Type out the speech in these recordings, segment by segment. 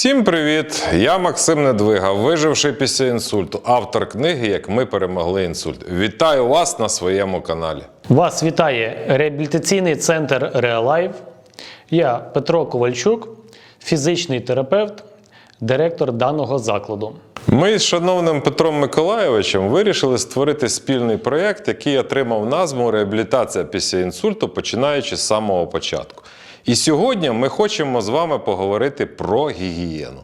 Всім привіт! Я Максим Недвига, виживший після інсульту, автор книги Як ми перемогли інсульт. Вітаю вас на своєму каналі. Вас вітає реабілітаційний центр Реалайф. Я Петро Ковальчук, фізичний терапевт, директор даного закладу. Ми з шановним Петром Миколайовичем вирішили створити спільний проєкт, який отримав назву Реабілітація після інсульту, починаючи з самого початку. І сьогодні ми хочемо з вами поговорити про гігієну.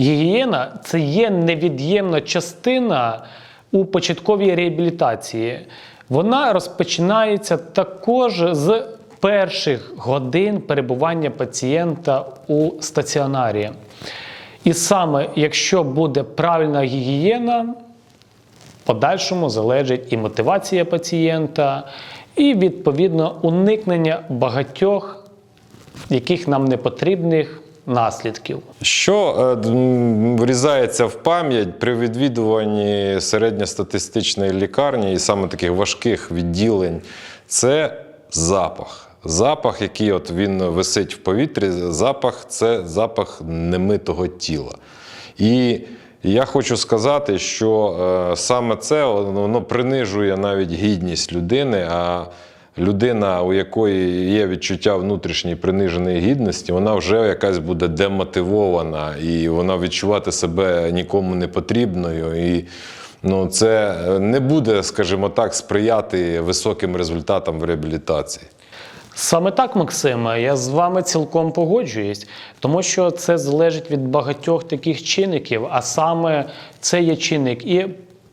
Гігієна це є невід'ємна частина у початковій реабілітації. Вона розпочинається також з перших годин перебування пацієнта у стаціонарі. І саме якщо буде правильна гігієна, подальшому залежить і мотивація пацієнта, і відповідно уникнення багатьох яких нам не потрібних наслідків. Що е, врізається в пам'ять при відвідуванні середньостатистичної лікарні і саме таких важких відділень, це запах. Запах, який от він висить в повітрі, запах це запах немитого тіла. І я хочу сказати, що е, саме це воно принижує навіть гідність людини. а людина, у якої є відчуття внутрішньої приниженої гідності, вона вже якась буде демотивована, і вона відчувати себе нікому не потрібною. І ну, це не буде, скажімо так, сприяти високим результатам в реабілітації. Саме так, Максиме, я з вами цілком погоджуюсь, тому що це залежить від багатьох таких чинників, а саме це є чинник і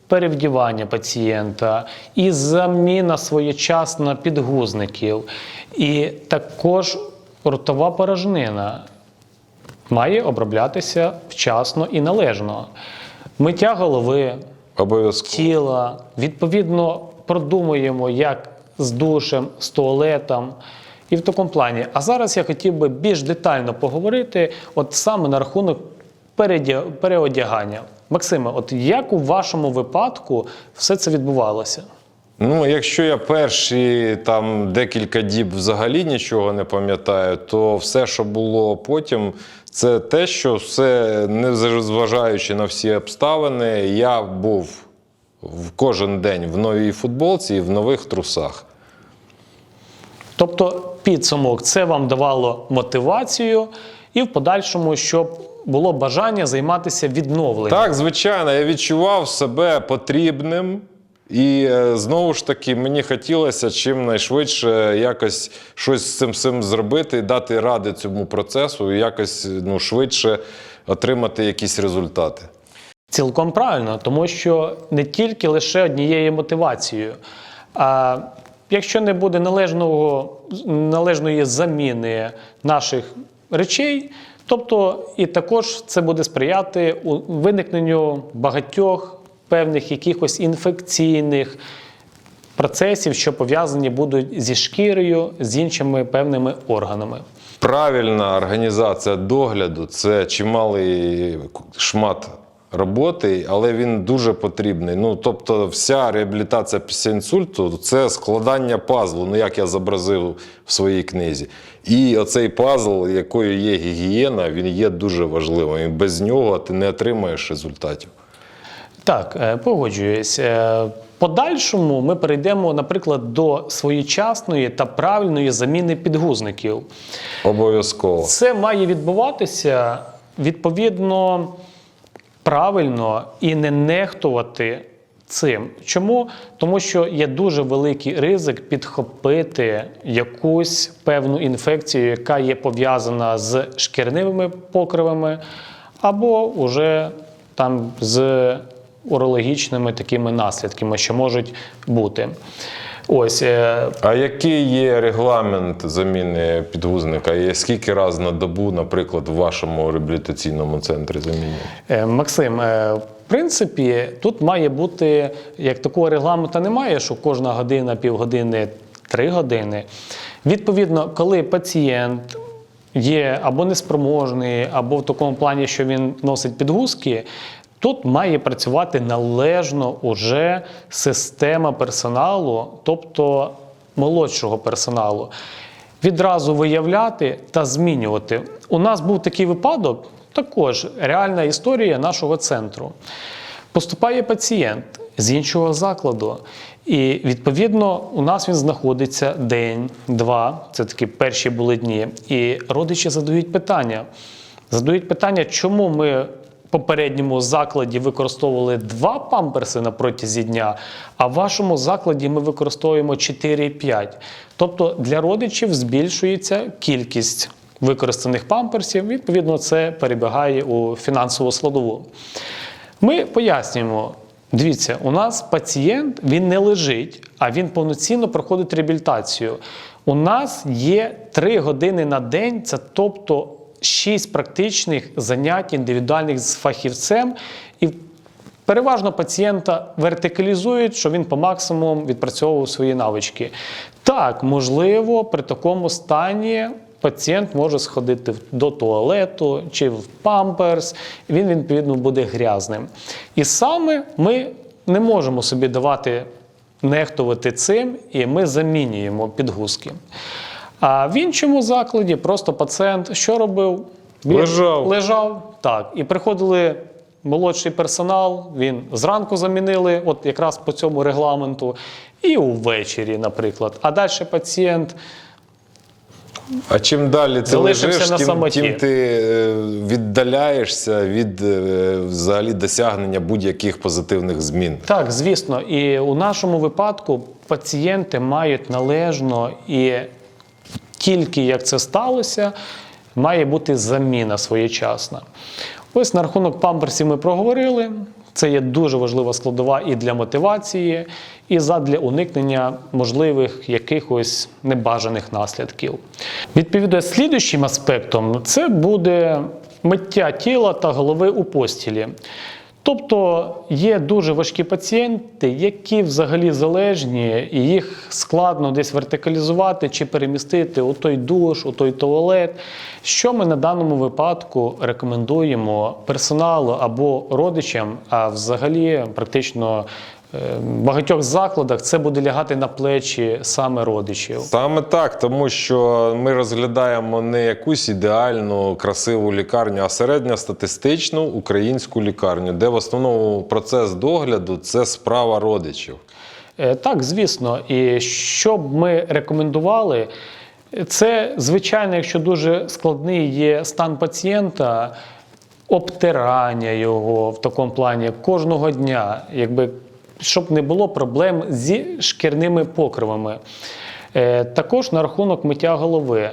перевдівання пацієнта, і заміна своєчасна підгузників, і також ротова порожнина має оброблятися вчасно і належно. Миття голови, Обов'язково. тіла, відповідно продумуємо, як з душем, з туалетом. І в такому плані. А зараз я хотів би більш детально поговорити, от саме на рахунок переодягання. Максиме, от як у вашому випадку все це відбувалося? Ну, якщо я перші там декілька діб взагалі нічого не пам'ятаю, то все, що було потім, це те, що все, не зважаючи на всі обставини, я був в кожен день в новій футболці і в нових трусах. Тобто, підсумок це вам давало мотивацію, і в подальшому, щоб було бажання займатися відновленням. Так, звичайно, я відчував себе потрібним. І е, знову ж таки, мені хотілося чим найшвидше якось щось з цим всім зробити дати ради цьому процесу, і якось ну, швидше отримати якісь результати. Цілком правильно, тому що не тільки лише однією мотивацією. А якщо не буде належного, належної заміни наших речей, тобто і також це буде сприяти у виникненню багатьох певних якихось інфекційних процесів, що пов'язані будуть зі шкірою, з іншими певними органами. Правильна організація догляду це чималий шмат роботи, але він дуже потрібний. Ну, тобто, вся реабілітація після інсульту це складання пазлу, ну як я зобразив в своїй книзі. І оцей пазл, якою є гігієна, він є дуже важливим. І без нього ти не отримаєш результатів. Так, е, погоджуюсь. Е, Подальшому ми перейдемо, наприклад, до своєчасної та правильної заміни підгузників. Обов'язково. Це має відбуватися відповідно правильно і не нехтувати цим. Чому? Тому що є дуже великий ризик підхопити якусь певну інфекцію, яка є пов'язана з шкірневими покривами, або уже там з урологічними такими наслідками, що можуть бути. Ось е, А який є регламент заміни підгузника? І скільки разів на добу, наприклад, в вашому реабілітаційному центрі замінюють? Е, Максим, е, в принципі, тут має бути, як такого регламенту немає, що кожна година, півгодини, три години. Відповідно, коли пацієнт є або неспроможний, або в такому плані, що він носить підгузки, тут має працювати належно уже система персоналу, тобто молодшого персоналу. відразу виявляти та змінювати. У нас був такий випадок, також реальна історія нашого центру. Поступає пацієнт з іншого закладу, і відповідно у нас він знаходиться день, два. Це такі перші були дні. І родичі задають питання. Задають питання, чому ми попередньому закладі використовували два памперси на протязі дня, а в вашому закладі ми використовуємо 4-5. Тобто для родичів збільшується кількість використаних памперсів. Відповідно, це перебігає у фінансову складову. Ми пояснюємо. Дивіться, у нас пацієнт він не лежить, а він повноцінно проходить реабілітацію. У нас є 3 години на день, це тобто 6 практичних занять індивідуальних з фахівцем. І переважно пацієнта вертикалізують, що він по максимуму відпрацьовував свої навички. Так, можливо, при такому стані пацієнт може сходити до туалету чи в памперс, він відповідно буде грязним. І саме ми не можемо собі давати нехтувати цим, і ми замінюємо підгузки. А в іншому закладі просто пацієнт що робив? Він Лежав. лежав, так. І приходили молодший персонал, він зранку замінили, от якраз по цьому регламенту, і увечері, наприклад. А далі пацієнт А чим далі ти лежиш, на тим, тим ти е, віддаляєшся від е, взагалі досягнення будь-яких позитивних змін. Так, звісно, і у нашому випадку пацієнти мають належно і тільки як це сталося, має бути заміна своєчасна. Ось на рахунок памперсів ми проговорили. Це є дуже важлива складова і для мотивації, і задля уникнення можливих якихось небажаних наслідків. Відповідно, слідуючим аспектом це буде миття тіла та голови у постілі. Тобто є дуже важкі пацієнти, які взагалі залежні, і їх складно десь вертикалізувати чи перемістити у той душ, у той туалет. Що ми на даному випадку рекомендуємо персоналу або родичам, а взагалі практично багатьох закладах це буде лягати на плечі саме родичів. Саме так, тому що ми розглядаємо не якусь ідеальну, красиву лікарню, а середньостатистичну українську лікарню, де в основному процес догляду це справа родичів. Е, Так, звісно. І що б ми рекомендували, це, звичайно, якщо дуже складний є стан пацієнта, обтирання його в такому плані кожного дня, якби, щоб не було проблем зі шкірними покривами. Е, Також на рахунок миття голови.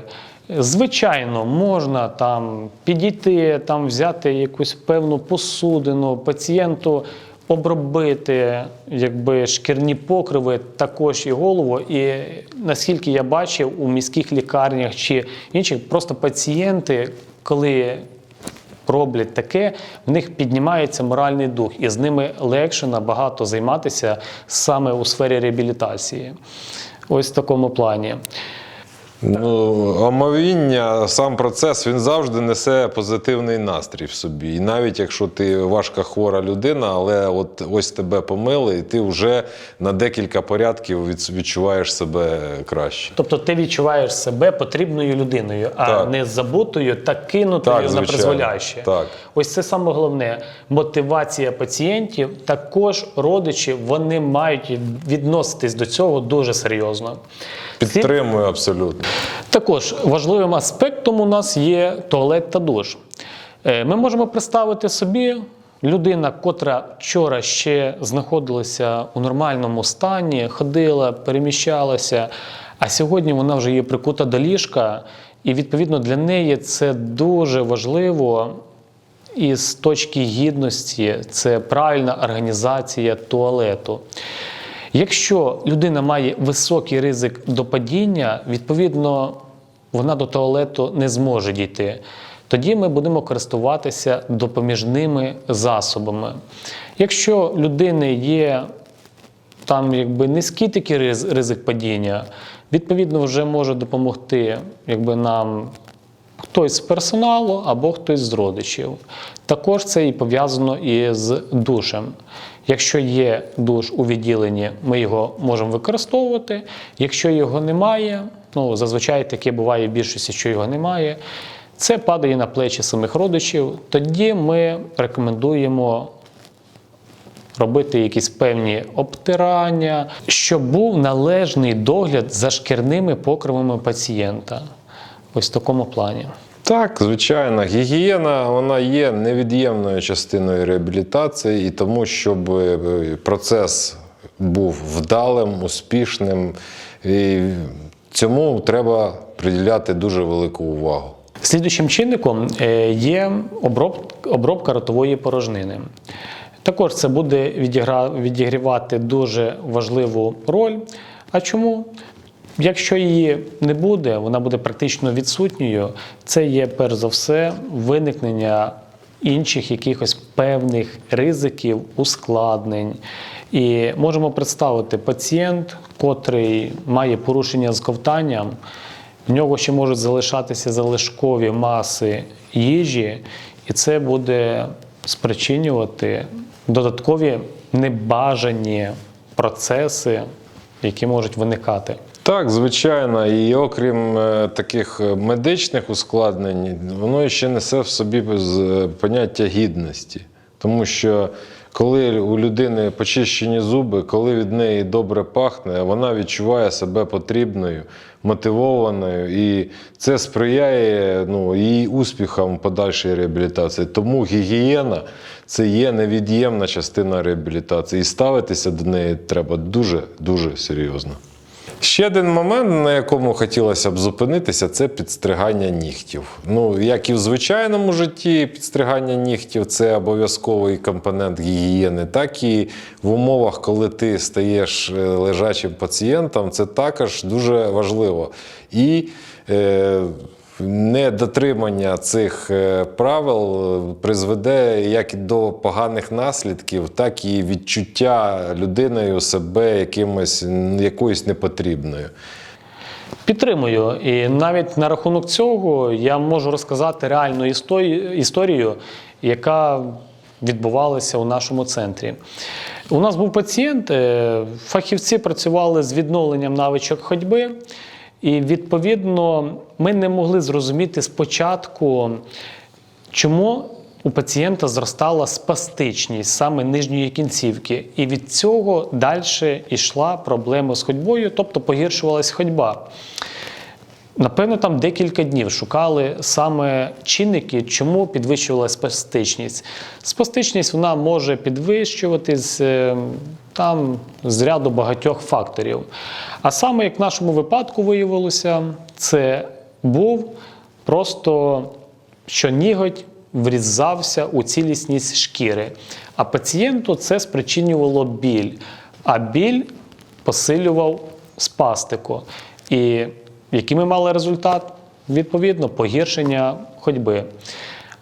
Звичайно, можна там підійти, там взяти якусь певну посудину, пацієнту обробити якби, шкірні покриви, також і голову. І наскільки я бачив у міських лікарнях чи інших, просто пацієнти, коли роблять таке, в них піднімається моральний дух, і з ними легше набагато займатися саме у сфері реабілітації. Ось в такому плані. Ну, омовіння, сам процес, він завжди несе позитивний настрій в собі. І навіть якщо ти важка хвора людина, але от ось тебе помили, і ти вже на декілька порядків відчуваєш себе краще. Тобто ти відчуваєш себе потрібною людиною, а Так. не забутою та кинутою Так, на призволяще. Так. Ось це саме головне. Мотивація пацієнтів, також родичі, вони мають відноситись до цього дуже серйозно. Підтримую абсолютно. Також важливим аспектом у нас є туалет та душ. Е, Ми можемо представити собі людина, котра вчора ще знаходилася у нормальному стані, ходила, переміщалася, а сьогодні вона вже є прикута до ліжка, і відповідно для неї це дуже важливо. І з точки гідності це правильна організація туалету. Якщо людина має високий ризик до падіння, відповідно вона до туалету не зможе дійти. Тоді ми будемо користуватися допоміжними засобами. Якщо людини є там якби низький такий ризик падіння, відповідно вже може допомогти якби, нам хтось з персоналу або хтось з родичів. Також це і пов'язано і з душем. Якщо є душ у відділенні, ми його можемо використовувати. Якщо його немає, ну зазвичай таке буває в більшості, що його немає. Це падає на плечі самих родичів. Тоді ми рекомендуємо робити якісь певні обтирання, щоб був належний догляд за шкірними покривами пацієнта. Ось в такому плані. Так, звичайно, гігієна вона є невід'ємною частиною реабілітації, і тому, щоб е, процес був вдалим, успішним, і цьому треба приділяти дуже велику увагу. Слідуючим чинником е, є обробка ротової порожнини. Також це буде відігрівати дуже важливу роль. А чому? Якщо її не буде, вона буде практично відсутньою. Це є перш за все виникнення інших якихось певних ризиків, ускладнень. І можемо представити пацієнт, котрий має порушення з ковтанням, в нього ще можуть залишатися залишкові маси їжі, і це буде спричинювати додаткові небажані процеси, які можуть виникати. Так, звичайно, і окрім е, таких е, медичних ускладнень, воно ще несе в собі е, поняття гідності. Тому що коли у людини почищені зуби, коли від неї добре пахне, вона відчуває себе потрібною, мотивованою, і це сприяє ну, її успіхам в подальшій реабілітації. Тому гігієна це є невід'ємна частина реабілітації, і ставитися до неї треба дуже дуже серйозно. Ще один момент, на якому хотілося б зупинитися, це підстригання нігтів. Ну, як і в звичайному житті, підстригання нігтів це обов'язковий компонент гігієни, так і в умовах, коли ти стаєш е, лежачим пацієнтом, це також дуже важливо. І е, недотримання цих е, правил призведе як до поганих наслідків, так і відчуття людиною себе якимось якоюсь непотрібною. Підтримую. І навіть на рахунок цього я можу розказати реальну історію, історію яка відбувалася у нашому центрі. У нас був пацієнт, е, фахівці працювали з відновленням навичок ходьби, і відповідно ми не могли зрозуміти спочатку, чому у пацієнта зростала спастичність саме нижньої кінцівки, і від цього далі йшла проблема з ходьбою, тобто погіршувалась ходьба. Напевно, там декілька днів шукали саме чинники, чому підвищувалася спастичність. Спастичність вона може підвищуватись е, там з ряду багатьох факторів. А саме, як в нашому випадку виявилося, це був просто що ніготь врізався у цілісність шкіри. А пацієнту це спричинювало біль, а біль посилював спастику. І який ми мали результат? Відповідно, погіршення ходьби.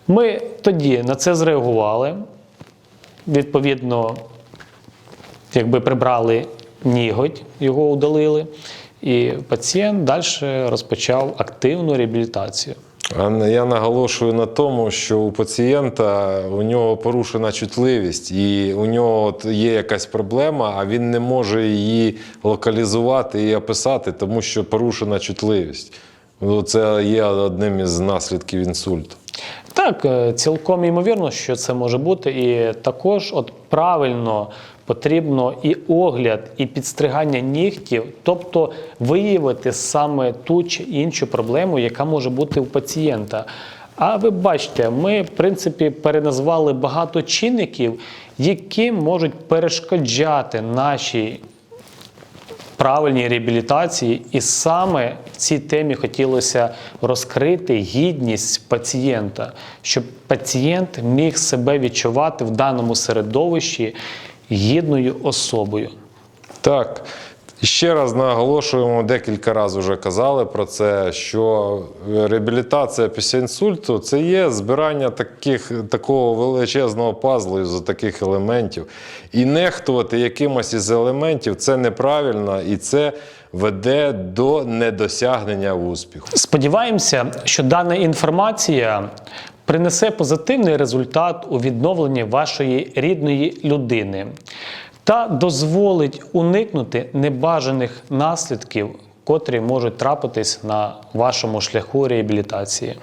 Ми тоді на це зреагували. Відповідно, якби прибрали ніготь, його удалили, і пацієнт далі розпочав активну реабілітацію. Я наголошую на тому, що у пацієнта у нього порушена чутливість, і у нього є якась проблема, а він не може її локалізувати і описати, тому що порушена чутливість. Ну, Це є одним із наслідків інсульту. Так, е, цілком ймовірно, що це може бути. І також от правильно потрібно і огляд, і підстригання нігтів, тобто виявити саме ту чи іншу проблему, яка може бути у пацієнта. А ви бачите, ми, в принципі, переназвали багато чинників, які можуть перешкоджати нашій правильній реабілітації, і саме в цій темі хотілося розкрити гідність пацієнта, щоб пацієнт міг себе відчувати в даному середовищі гідною особою. Так. Ще раз наголошуємо, декілька разів вже казали про це, що реабілітація після інсульту це є збирання таких, такого величезного пазлу з таких елементів. І нехтувати якимось із елементів це неправильно і це веде до недосягнення успіху. Сподіваємося, що дана інформація принесе позитивний результат у відновленні вашої рідної людини та дозволить уникнути небажаних наслідків, котрі можуть трапитись на вашому шляху реабілітації.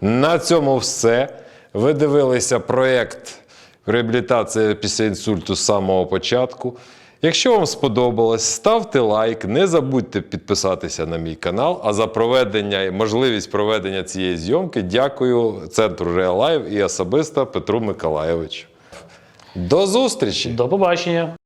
На цьому все. Ви дивилися проєкт реабілітація після інсульту з самого початку. Якщо вам сподобалось, ставте лайк, не забудьте підписатися на мій канал. А за проведення і можливість проведення цієї зйомки дякую центру Реалайв і особисто Петру Миколаєвичу. До зустрічі! До побачення!